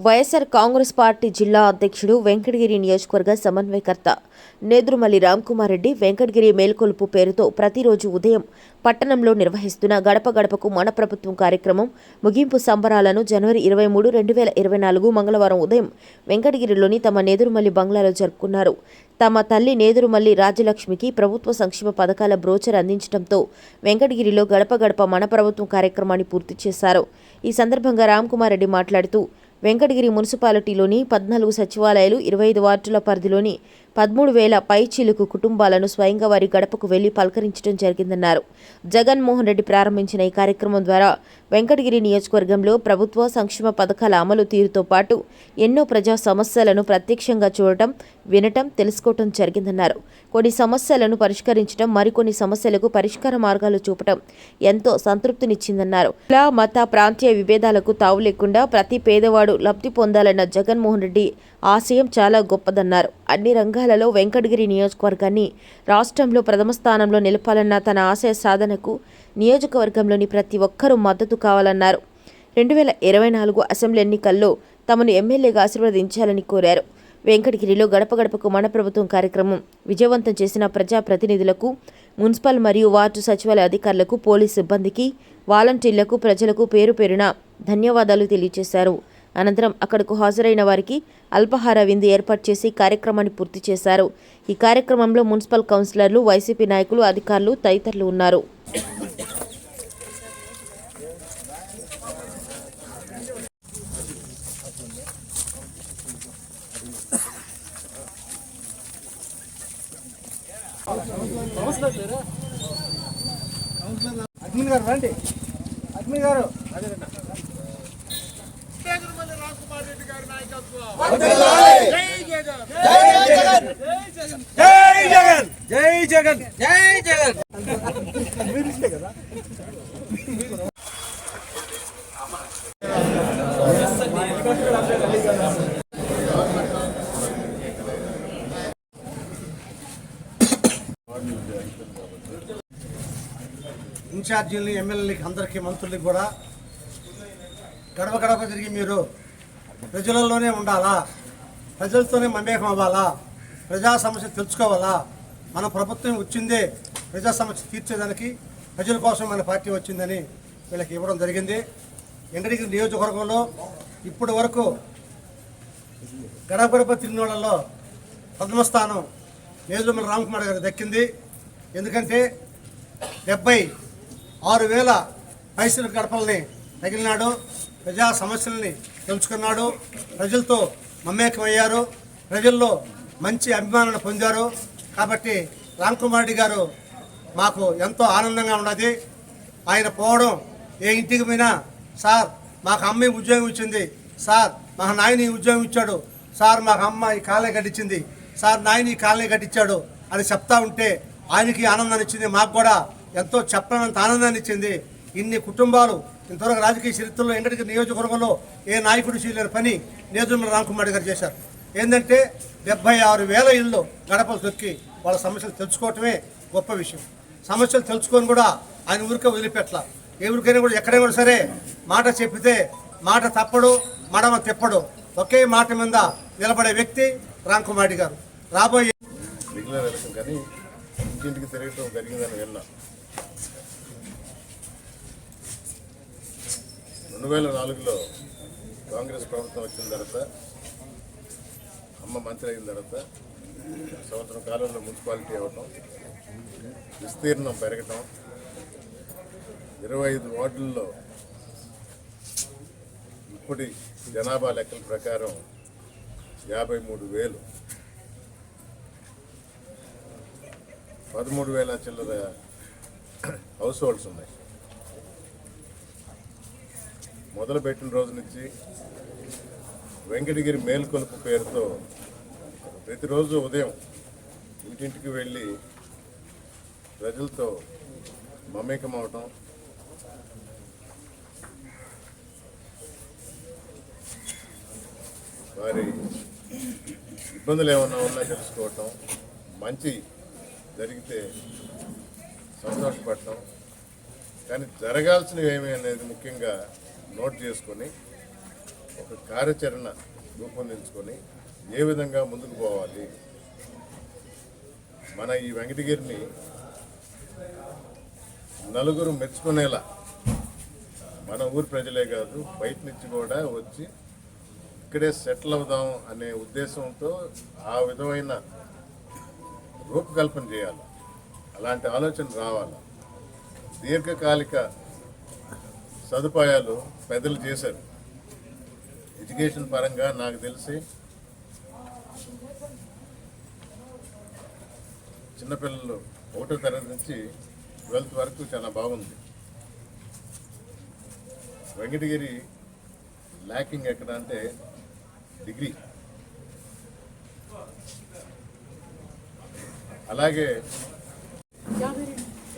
YSR Congress party జిల్లా అధ్యక్షుడు వెంకటగిరి నియోజకవర్గ సమన్వయకర్త నేదురుమల్లి రామ్కుమార్ రెడ్డి వెంకటగిరి మేల్కొలుపు పేరుతో ప్రతిరోజు ఉదయం పట్టణంలో నిర్వహిస్తున్న గడప గడపకు మన ప్రభుత్వం కార్యక్రమం ముగింపు సంబరాలను జనవరి ఇరవై మూడు రెండు వేల ఇరవై నాలుగు మంగళవారం ఉదయం వెంకటగిరిలోని తమ నేదురుమల్లి బంగ్లాలో జరుపుకున్నారు. తమ తల్లి నేదురుమల్లి రాజ్యలక్ష్మికి ప్రభుత్వ సంక్షేమ పథకాల బ్రోచర్ అందించడంతో వెంకటగిరిలో గడప గడప మన ప్రభుత్వం కార్యక్రమాన్ని పూర్తి చేశారు. ఈ సందర్భంగా రామ్కుమార్ రెడ్డి మాట్లాడుతూ వెంకటగిరి మున్సిపాలిటీలోని పద్నాలుగు సచివాలయాలు ఇరవై ఐదు వార్డుల పరిధిలోని పదమూడు వేల పైచీలకు కుటుంబాలను స్వయంగా వారి గడపకు వెళ్ళి పలకరించడం జరిగిందన్నారు. జగన్మోహన్ రెడ్డి ప్రారంభించిన ఈ కార్యక్రమం ద్వారా వెంకటగిరి నియోజకవర్గంలో ప్రభుత్వ సంక్షేమ పథకాల అమలు తీరుతో పాటు ఎన్నో ప్రజా సమస్యలను ప్రత్యక్షంగా చూడటం వినటం తెలుసుకోవటం జరిగిందన్నారు. కొన్ని సమస్యలను పరిష్కరించడం మరికొన్ని సమస్యలకు పరిష్కార మార్గాలు చూపటం ఎంతో సంతృప్తినిచ్చిందన్నారు. కుల మత ప్రాంతీయ విభేదాలకు తావు లేకుండా ప్రతి పేదవాడు లబ్ధి పొందాలన్న జగన్మోహన్ రెడ్డి ఆశయం చాలా గొప్పదన్నారు. అన్ని రంగాలలో వెంకటగిరి నియోజకవర్గాన్ని రాష్ట్రంలో ప్రథమ స్థానంలో నిలపాలన్న తన ఆశయ సాధనకు నియోజకవర్గంలోని ప్రతి ఒక్కరూ మద్దతు కావాలన్నారు. రెండు వేల ఇరవై నాలుగు అసెంబ్లీ ఎన్నికల్లో తమను ఎమ్మెల్యేగా ఆశీర్వదించాలని కోరారు. వెంకటగిరిలో గడప గడపకు మన ప్రభుత్వం కార్యక్రమం విజయవంతం చేసిన ప్రజాప్రతినిధులకు మున్సిపల్ మరియు వార్డు సచివాలయ అధికారులకు పోలీస్ సిబ్బందికి వాలంటీర్లకు ప్రజలకు పేరు పేరున ధన్యవాదాలు తెలియజేశారు. అనంతరం అక్కడకు హాజరైన వారికి అల్పాహార విందు ఏర్పాటు చేసి కార్యక్రమాన్ని పూర్తి చేశారు. ఈ కార్యక్రమంలో మున్సిపల్ కౌన్సిలర్లు వైసీపీ నాయకులు అధికారులు తదితరులు ఉన్నారు. అడ్మిన్ గారు రండి. అడ్మిన్ గారు. జై జగన్. జై జగన్. జై జగన్. ఇన్ఛార్జీలని ఎమ్మెల్యేలకి అందరికీ మంత్రులకి కూడా గడప గడప తిరిగి మీరు ప్రజలలోనే ఉండాలా? ప్రజలతోనే మమేకం అవ్వాలా? ప్రజా సమస్య తెలుసుకోవాలా? మన ప్రభుత్వం వచ్చిందే ప్రజా సమస్య తీర్చేదానికి ప్రజల కోసం మన పార్టీ వచ్చిందని వీళ్ళకి ఇవ్వడం జరిగింది. వెంకటగిరి నియోజకవర్గంలో ఇప్పటి వరకు గడప గడప తిరిగిన ప్రథమ స్థానం నేదురుమల రామకుమార్ గారికి దక్కింది. ఎందుకంటే డెబ్బై ఆరు వేల పైసలు గడపల్ని తగిలినాడు. ప్రజా సమస్యల్ని తెలుసుకున్నాడు ప్రజలతో మమేకమయ్యారు. ప్రజల్లో మంచి అభిమానాన్ని పొందారు. కాబట్టి రామ్ కుమార్ రెడ్డి గారు మాకు ఎంతో ఆనందంగా ఉన్నది. ఆయన పోవడం ఏ ఇంటికి పోయినా సార్ మాకు అమ్మ ఉద్యోగం ఇచ్చింది. సార్ మా నాయన ఉద్యోగం ఇచ్చాడు. సార్ మాకు అమ్మ ఈ కాలే కట్టించింది. సార్ నాయన ఈ కాలే కట్టించాడు అని చెప్తా ఉంటే ఆయనకి ఆనందాన్ని ఇచ్చింది. మాకు కూడా ఎంతో చెప్పనంత ఆనందాన్ని ఇచ్చింది. ఇన్ని కుటుంబాలు ఇంతవరకు రాజకీయ చరిత్రలో ఎండటికి నియోజకవర్గంలో ఏ నాయకుడు చేయలేని పని నేదురుమల రామకుమార్ గారు చేశారు. ఏంటంటే డెబ్బై ఆరు వేల ఇళ్ళు గడపలు తొక్కి వాళ్ళ సమస్యలు తెలుసుకోవటమే గొప్ప విషయం. సమస్యలు తెలుసుకొని కూడా ఆయన ఊరికే వదిలిపెట్ల. ఏ ఊరికైనా కూడా ఎక్కడైనా కూడా సరే మాట చెప్పితే మాట తప్పడు మడమ తిప్పడు. ఒకే మాట మీద నిలబడే వ్యక్తి రామ్కుమారి గారు. రాబోయే ఎలక్షన్ కానీ ఇంటింటికి తిరగటం జరిగిందని విన్నా. రెండు వేల నాలుగులో కాంగ్రెస్ ప్రభుత్వం వచ్చిన తర్వాత అమ్మ మంత్రి అయిన తర్వాత సంవత్సరం కాలంలో మున్సిపాలిటీ అవ్వటం విస్తీర్ణం పెరగటం ఇరవై ఐదు వార్డుల్లో ఇప్పటి జనాభా లెక్కల ప్రకారం యాభై మూడు వేలు. పదమూడు వేల చిల్లర హౌస్ హోల్డ్స్ ఉన్నాయి. మొదలు పెట్టిన రోజు నుంచి వెంకటగిరి మేల్కొలుపు పేరుతో ప్రతిరోజు ఉదయం ఇంటింటికి వెళ్ళి ప్రజలతో మమేకం అవటం వారి ఇబ్బందులు ఏమన్నా ఉన్నా తెలుసుకోవటం. మంచి జరిగితే సంతోషపడటం. కానీ జరగాల్సినవి ఏమి అనేది ముఖ్యంగా నోట్ చేసుకొని ఒక కార్యాచరణ రూపొందించుకొని ఏ విధంగా ముందుకు పోవాలి? మన ఈ వెంకటగిరిని నలుగురు మెచ్చుకునేలా మన ఊరు ప్రజలే కాదు బయట నుంచి కూడా వచ్చి ఇక్కడే సెటిల్ అవుదాం అనే ఉద్దేశంతో ఆ విధమైన రూపకల్పన చేయాలి. అలాంటి ఆలోచన రావాలి. దీర్ఘకాలిక సదుపాయాలు పెద్దలు చేశారు. ఎడ్యుకేషన్ పరంగా నాకు తెలిసి చిన్నపిల్లలు ఒకటో తరగతి నుంచి ట్వెల్త్ వరకు చాలా బాగుంది. వెంకటగిరి ల్యాకింగ్ ఎక్కడ అంటే డిగ్రీ. అలాగే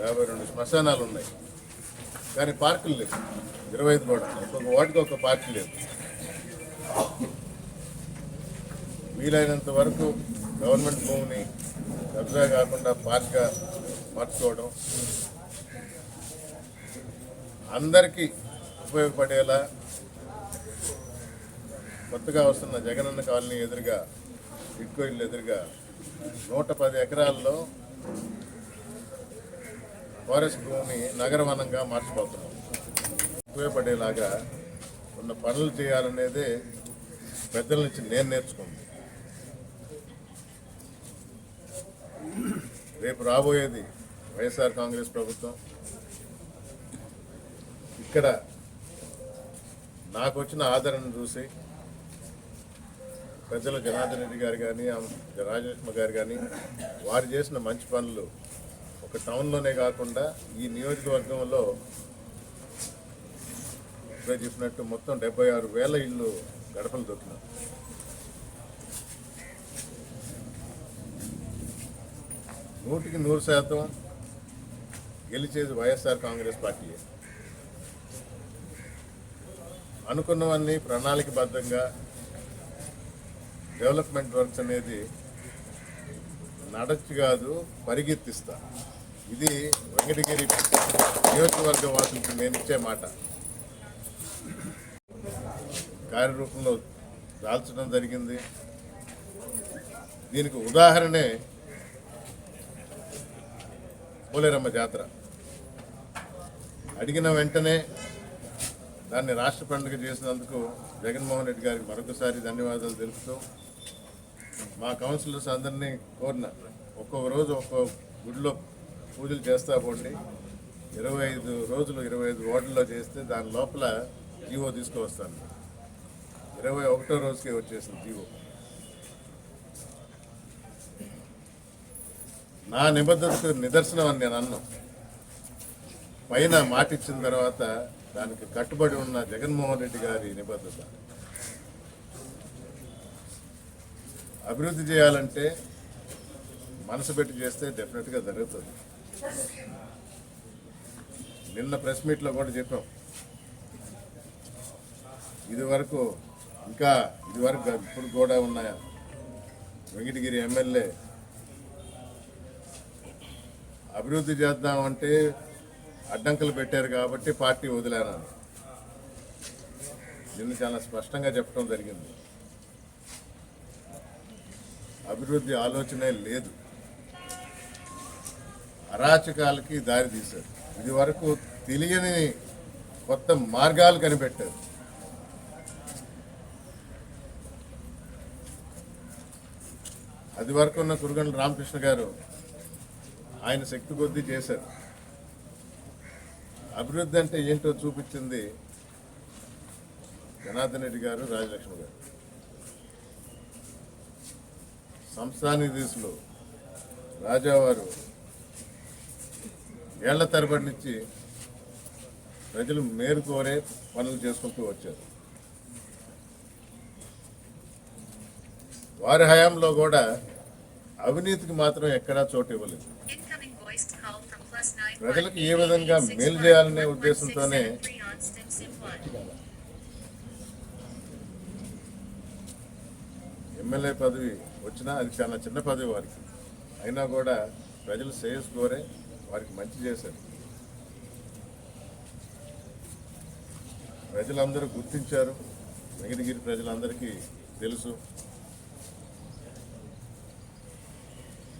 యాభై రెండు శ్మశానాలు ఉన్నాయి. కానీ పార్కులు లేవు. ఇరవై ఐదు కూడా ఒక్కొక్క వాటికి ఒక పార్క్ లేదు. వీలైనంత వరకు గవర్నమెంట్ భూమిని కబ్జా కాకుండా పార్క్గా మార్చుకోవడం అందరికీ ఉపయోగపడేలా కొత్తగా వస్తున్న జగనన్న కాలనీ ఎదురుగా ఇడ్కో ఇల్లు ఎదురుగా నూట పది ఎకరాల్లో ఫారెస్ట్ భూమిని నగరవనంగా మార్చిపోతున్నాం. ఉపయోగపడేలాగా ఉన్న పనులు చేయాలనేదే పెద్దల నుంచి నేను నేర్చుకుంది. రేపు రాబోయేది వైఎస్ఆర్ కాంగ్రెస్ ప్రభుత్వం. ఇక్కడ నాకు వచ్చిన ఆదరణ చూసి పెద్దలు జనార్దన్ రెడ్డి గారు కానీ రాజలక్ష్మి గారు కానీ వారు చేసిన మంచి పనులు ఒక టౌన్లోనే కాకుండా ఈ నియోజకవర్గంలో ఇప్పుడే చెప్పినట్టు మొత్తం డెబ్బై ఆరు వేల ఇళ్ళు గడపలు దొరికినాయి. నూటికి నూరు శాతం గెలిచేది వైఎస్ఆర్ కాంగ్రెస్ పార్టీయే. అనుకున్నవన్నీ ప్రణాళికబద్ధంగా డెవలప్మెంట్ వర్క్స్ అనేది నడచి కాదు పరిగెత్తిస్తా. ఇది వెంకటగిరి నియోజకవర్గ వాసులకు నేను ఇచ్చే మాట. కార్యరూపంలో దాల్చడం జరిగింది. దీనికి ఉదాహరణే పోలేరమ్మ జాతర. అడిగిన వెంటనే దాన్ని రాష్ట్ర పండుగ చేసినందుకు జగన్మోహన్ రెడ్డి గారికి మరొకసారి ధన్యవాదాలు తెలుపుతూ మా కౌన్సిలర్స్ అందరినీ కోరిన ఒక్కొక్క రోజు ఒక్కొక్క గుడిలో పూజలు చేస్తా పోండి. ఇరవై ఐదు రోజులు ఇరవై ఐదు వార్డుల్లో చేస్తే దాని లోపల జీవో తీసుకువస్తాను. ఇరవై ఒకటో రోజుకే వచ్చేసింది జీవో. నా నిబద్ధతకు నిదర్శనం అని నేను అన్నాను పైన మాటిచ్చిన తర్వాత దానికి కట్టుబడి ఉన్న జగన్మోహన్ రెడ్డి గారి నిబద్ధత. అభివృద్ధి చేయాలంటే మనసు పెట్టి చేస్తే డెఫినెట్గా జరుగుతుంది. నిన్న ప్రెస్ మీట్లో కూడా చెప్పాం. ఇది వరకు ఇంకా ఇది వరకు ఇప్పుడు కూడా ఉన్న వెంకటగిరి ఎమ్మెల్యే అభివృద్ధి చేద్దామంటే అడ్డంకులు పెట్టారు కాబట్టి పార్టీ వదిలేనని నిన్ను చాలా స్పష్టంగా చెప్పడం జరిగింది. అభివృద్ధి ఆలోచనే లేదు. అరాచకాలకి దారి తీశారు. ఇది వరకు తెలియని కొత్త మార్గాలు కనిపెట్టారు. అది వరకు ఉన్న కురుగండ్ల రామకృష్ణ గారు ఆయన శక్తి కొద్దీ చేశారు. అభివృద్ధి అంటే ఏంటో చూపించింది జనార్దన్ రెడ్డి గారు రాజలక్ష్మి గారు. సంస్థానిధీసులు రాజావారు ఏళ్ళ తరబడి నుంచి ప్రజలు మేలుకోరే పనులు చేసుకుంటూ వచ్చారు. వారి హయాంలో కూడా అవినీతికి మాత్రం ఎక్కడా చోటు ఇవ్వలేదు. ప్రజలకు ఏ విధంగా మేలు చేయాలనే ఉద్దేశంతోనే ఎమ్మెల్యే పదవి వచ్చినా అది చాలా చిన్న పదవి వారికి. అయినా కూడా ప్రజలు శ్రేయస్ కోరే వారికి మంచి చేశారు. ప్రజలందరూ గుర్తించారు. వెంకటగిరి ప్రజలందరికీ తెలుసు.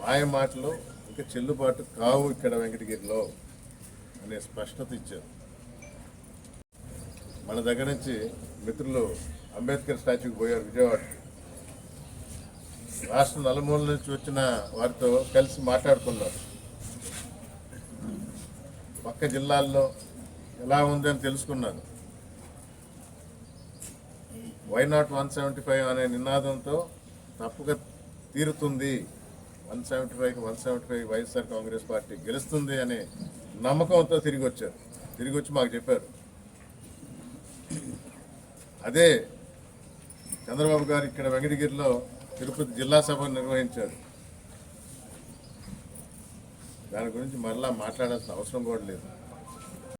మాయ మాటలు ఇంకా చెల్లుబాటు కావు ఇక్కడ వెంకటగిరిలో అనే స్పష్టత ఇచ్చారు. మన దగ్గర నుంచి మిత్రులు అంబేద్కర్ స్టాచ్యూకి పోయారు విజయవాడకి రాష్ట్ర నలుమూల నుంచి వచ్చిన వారితో కలిసి మాట్లాడుకున్నారు. పక్క జిల్లాల్లో ఎలా ఉందని తెలుసుకున్నారు. Why not one seventy five అనే నినాదంతో తప్పుగా తీరుతుంది. One seventy five one seventy five YSR Congress party గెలుస్తుంది అనే నమ్మకంతో తిరిగి వచ్చారు తిరిగి వచ్చి మాకు చెప్పారు. అదే చంద్రబాబు గారు ఇక్కడ వెంకటగిరిలో తిరుపతి జిల్లా సభ నిర్వహించారు. దాని గురించి మరలా మాట్లాడాల్సిన అవసరం కూడా లేదు.